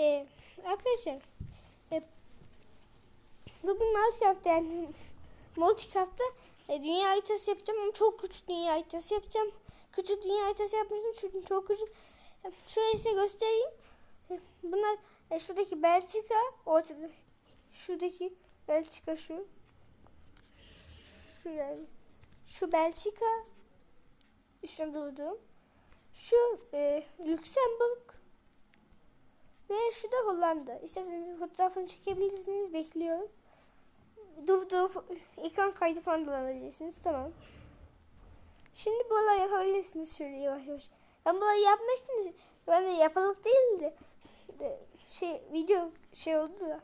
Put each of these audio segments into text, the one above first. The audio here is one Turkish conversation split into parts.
Ee, arkadaşlar e, bugün Minecraft'ta yani Multicraft'ta e, dünya haritası yapacağım ama çok küçük dünya haritası yapacağım. Küçük dünya haritası yapmıştım çünkü çok küçük. E, Şöyle size göstereyim. E, Bunlar e, şuradaki Belçika, ortada şuradaki Belçika şu. Şu yani. Şu Belçika. Üstüne durdum. Şu e, Lüksemburg. Ve şu da Hollanda. İsterseniz bir fotoğrafını çekebilirsiniz. Bekliyorum. Dur dur. ekran kaydı falan da alabilirsiniz. Tamam. Şimdi buraları yapabilirsiniz şöyle yavaş yavaş. Ben burayı yapmıştım. Ben de yapalık değildi. De, şey video şey oldu da.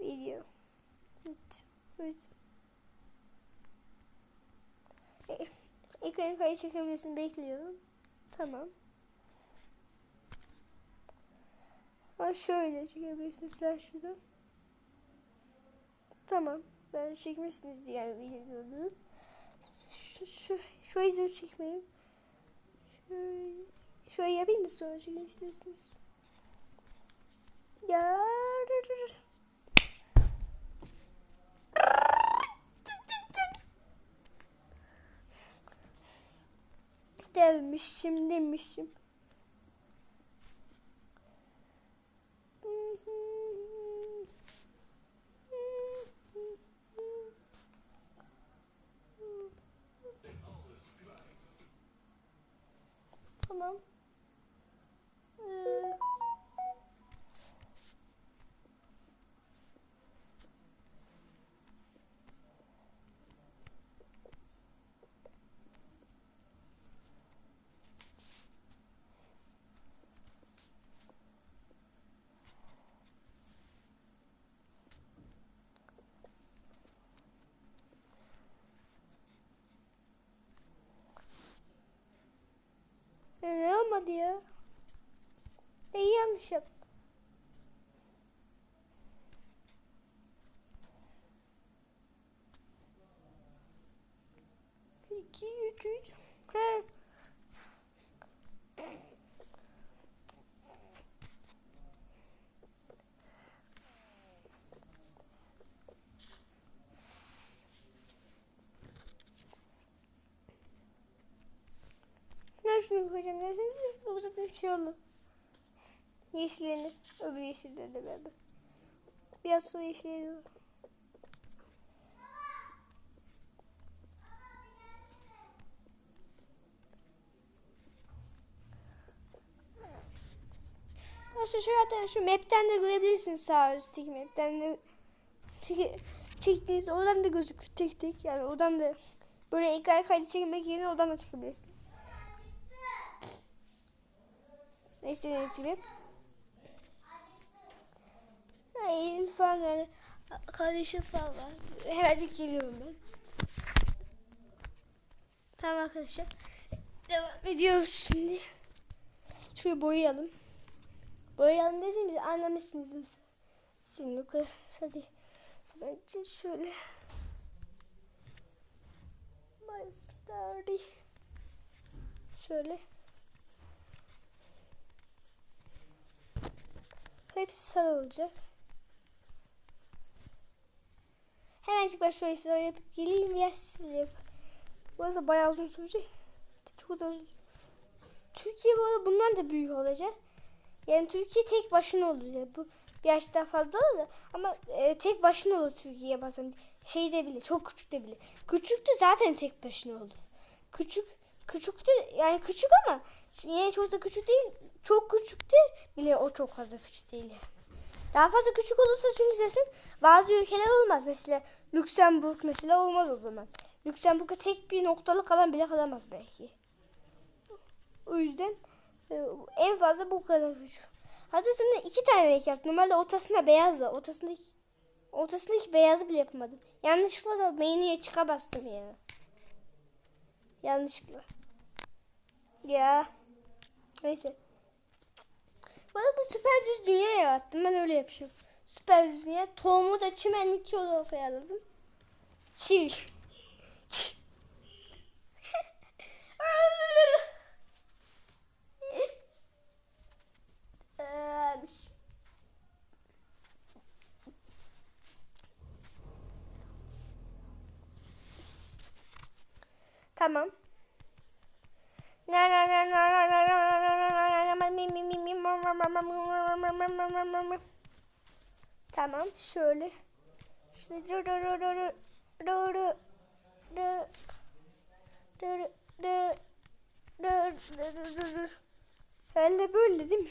Video. Evet. Evet. E, kaydı çekebilirsin. Bekliyorum. Tamam. Ha şöyle çekebilirsiniz lan şuradan. Tamam. Ben çekmişsiniz yani videoyu. Şu, şu, şurayı da çekmeyeyim. Şöyle, şöyle yapayım da sonra çekin istiyorsunuz. Ya. Delmişim demişim. Tamam. Ee, e, ne olmadı ya? E, yanlış yap. İki. Şunu koyacağım derseniz bu zaten şey olur. Yeşillerini öbür yeşilleri de beraber. Biraz su yeşilleri var. Aslında şu zaten şu map'ten de görebilirsiniz sağ üstteki map'ten de çek, çektiğiniz oradan da gözükür tek tek yani oradan da böyle ekran kaydı çekmek yerine oradan da çekebilirsiniz. Ne istediğiniz gibi. Eylül falan yani kardeşim falan var. Hemencik geliyorum ben. Tamam arkadaşlar. Devam ediyoruz şimdi. Şurayı boyayalım. Boyayalım dediğimizi anlamışsınız. Şimdi yukarı hadi. Bence şöyle. My story. Şöyle. Hepsi sarı olacak. Hemencik ben şöyle sıra yapıp geleyim ya size yap. Bu arada bayağı uzun sürecek. Çok da uzun. Türkiye bu arada bundan da büyük olacak. Yani Türkiye tek başına olur. Bu bir yaş daha fazla olur da. Ama e, tek başına olur Türkiye bazen. Şey de bile çok küçük de bile. Küçük de zaten tek başına olur. Küçük küçük de yani küçük ama yani çok da küçük değil. Çok küçük de bile o çok fazla küçük değil yani. Daha fazla küçük olursa çünkü zaten bazı ülkeler olmaz. Mesela Lüksemburg mesela olmaz o zaman. Lüksemburg'a tek bir noktalık alan bile kalamaz belki. O yüzden e, en fazla bu kadar küçük. Hatta sana iki tane renk yaptım. Normalde ortasında beyaz da. Ortasındaki, ortasındaki beyazı bile yapamadım. Yanlışlıkla da menüye çıka bastım ya. Yanlışlıkla. Ya. Neyse. Bana bu süper düz dünya yarattım. Ben öyle yapıyorum. Süper düz dünya. Tohumu da çimenlik yolu ortaya aladım. Çiv. Tamam. Na na na na Tamam şöyle. Şöyle dur dur dur dur dur dur dur dur Herhalde böyle değil mi?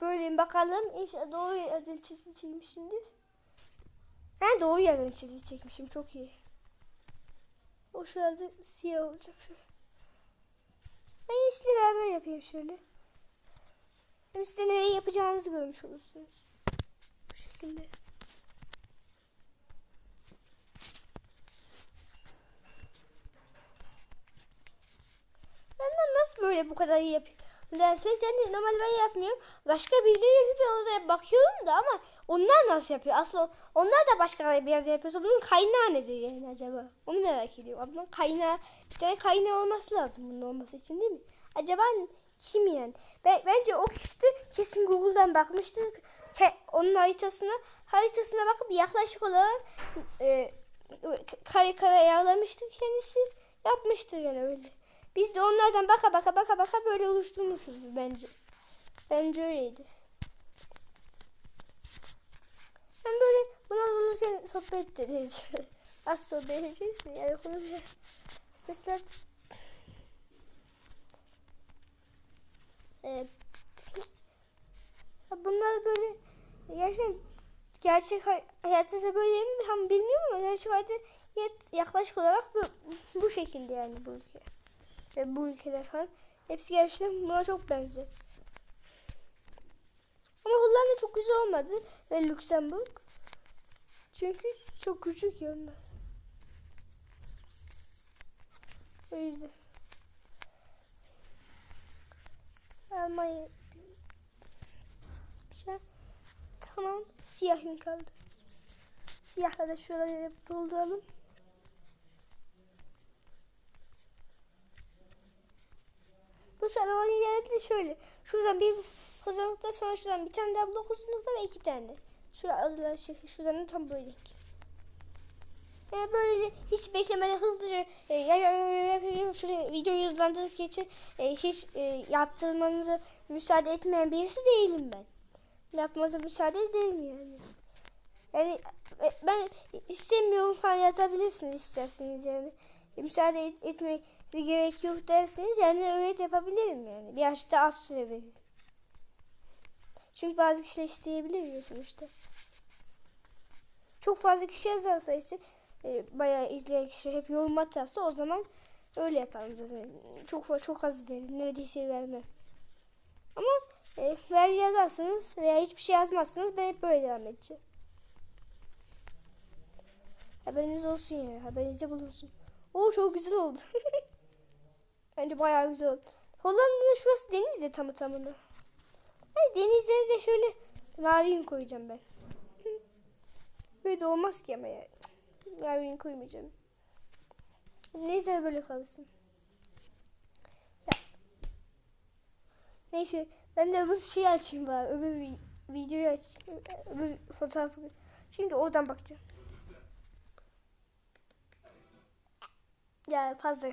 Böyle bakalım. İnşallah doğru yerden çizgi çekmişimdir. Ha doğru yerden çizgi çekmişim. Çok iyi. O şurada siyah olacak şöyle. Ben iyisini beraber yapayım şöyle. Hem size nereyi yapacağınızı görmüş olursunuz. Bu şekilde. Benden nasıl böyle bu kadar iyi yapıyor? Derseniz yani normal ben yapmıyorum. Başka birileri yapıyor oraya bakıyorum da ama onlar nasıl yapıyor? Aslında onlar da başka bir yerde yapıyorsa bunun kaynağı nedir yani acaba? Onu merak ediyorum. Bunun kaynağı, bir tane kaynağı olması lazım bunun olması için değil mi? Acaba kim yani? Ben, bence o kişi de kesin Google'dan bakmıştır. Ke- Onun haritasına haritasına bakıp yaklaşık olarak e, kare kare ayarlamıştır kendisi. Yapmıştır yani öyle. Biz de onlardan baka baka baka baka böyle oluşturmuşuz bence. Bence öyleydi. Ben böyle bunu olurken sohbet edeceğiz. Az sohbet edeceğiz de yani konuşacağız. Sesler Ya Bunlar böyle gerçekten gerçek hay- hayatta da böyle mi tam bilmiyorum ama gerçek hayatta yaklaşık olarak bu, bu şekilde yani bu ülke. Ve bu ülkeler falan. Hepsi gerçekten buna çok benziyor. Ama Hollanda çok güzel olmadı. Ve Lüksemburg. Çünkü çok küçük ya onlar. O yüzden. Almanya. Şu an tamam. Siyah kaldı. Siyahla da şuraya dolduralım. Bu arabanın yönetili şöyle. Şuradan bir uzunlukta sonra şuradan bir tane daha blok uzunlukta ve iki tane. Şu adılar şekli şuradan da tam böyle. Yani böyle hiç beklemeden hızlıca e, ya, ya, ya, ya, ya, ya, şuraya videoyu hızlandırıp geçin e, hiç e, yaptırmanıza müsaade etmeyen birisi değilim ben. Yapmanıza müsaade ederim yani. Yani e, ben istemiyorum falan yazabilirsiniz isterseniz yani. Müsaade et, etmek gerek yok derseniz yani öyle de yapabilirim yani. Bir yaşta az süre veririm. Çünkü bazı kişiler isteyebilir ya sonuçta. Çok fazla kişi yazarsa işte e, bayağı izleyen kişi hep yorum atarsa o zaman öyle yaparım zaten. Çok çok az veririm. Neredeyse vermem. Ama e, ver yazarsanız veya hiçbir şey yazmazsanız ben hep böyle devam edeceğim. Haberiniz olsun ya. Haberinizde bulunsun. Oo çok güzel oldu. Bence bayağı güzel oldu. Hollanda'nın şurası deniz ya tamı tamına. Hayır denizlere de şöyle mavi koyacağım ben. Böyle de olmaz ki ama ya. Yün koymayacağım. Neyse böyle kalsın. Ya. Neyse ben de öbür şeyi açayım bari. Öbür vi- videoyu aç. Öbür fotoğrafı. Şimdi oradan bakacağım. Ya fazla.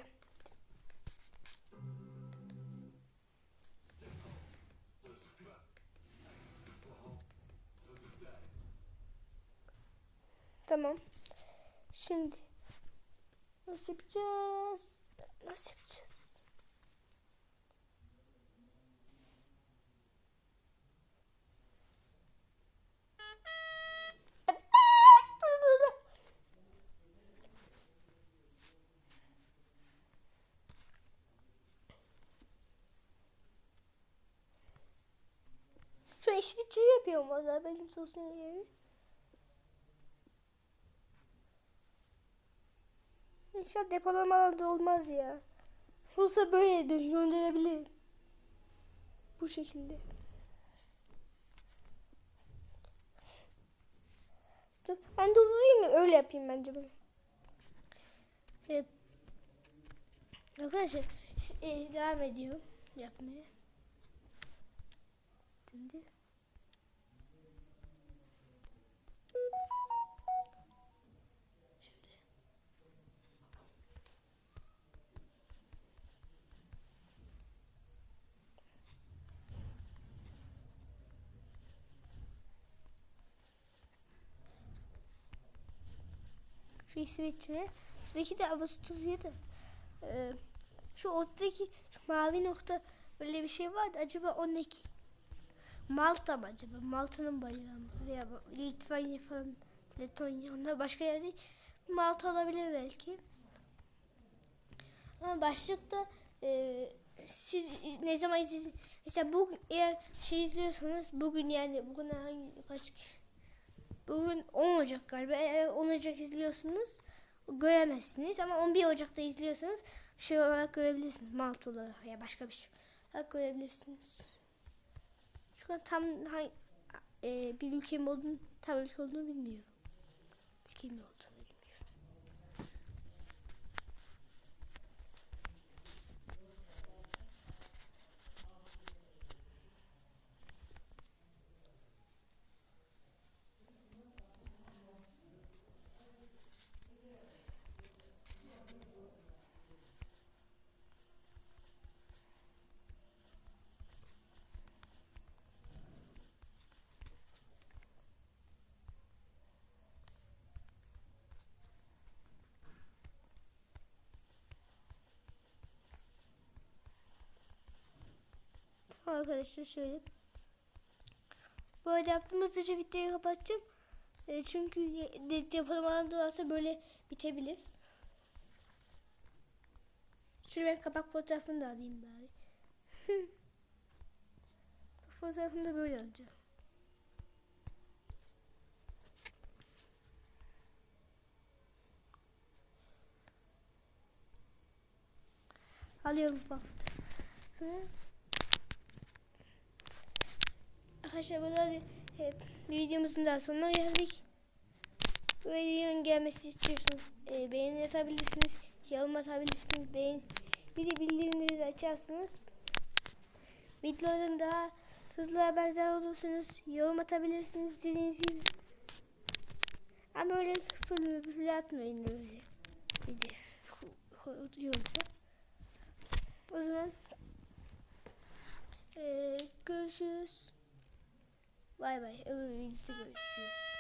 Tamam. Şimdi nasıl yapacağız? Nasıl yapacağız? Şu eşlikçi yapıyorum valla benim sosyal yeri. İnşallah depolamalar da olmaz ya. Olsa böyle dön gönderebilirim. Bu şekilde. Dur, ben doldurayım mı? Öyle yapayım bence bunu. Evet. Arkadaşlar e, devam ediyorum yapmaya. Şimdi. Şu İsviçre. Şuradaki de Avusturya'da. Ee, şu ortadaki şu mavi nokta böyle bir şey vardı. Acaba o ne ki? Malta mı acaba? Malta'nın bayrağı mı? Veya Litvanya falan. Letonya. Onlar başka yer değil. Malta olabilir belki. Ama başlıkta e, siz ne zaman izlediniz? Mesela bugün eğer şey izliyorsanız bugün yani bugün hangi kaç bugün 10 Ocak galiba eğer 10 Ocak izliyorsunuz göremezsiniz ama 11 Ocak'ta izliyorsanız şey olarak görebilirsiniz Malta olarak ya başka bir şey olarak görebilirsiniz. Şu an tam hangi, e, bir ülkem olduğunu tam ülke olduğunu bilmiyorum. Ülkem olduğunu bilmiyorum. Tamam arkadaşlar şöyle. Böyle yaptım hızlıca videoyu kapatacağım. E, çünkü yapılmadan varsa böyle bitebilir. Şuraya kapak fotoğrafını da alayım bari. fotoğrafını da böyle alacağım. Alıyorum bak. Arkadaşlar da evet, bir videomuzun daha sonuna geldik. Bu videonun gelmesini istiyorsanız e, beğeni atabilirsiniz. Yorum atabilirsiniz. Beğen, bir de bildirimleri de açarsınız. Videolardan daha hızlı haberdar olursunuz. Yorum atabilirsiniz istediğiniz gibi. Ama öyle küfür küfür atmayın öyle. Video. O zaman e, görüşürüz. Bay bay. Öbür videoda görüşürüz.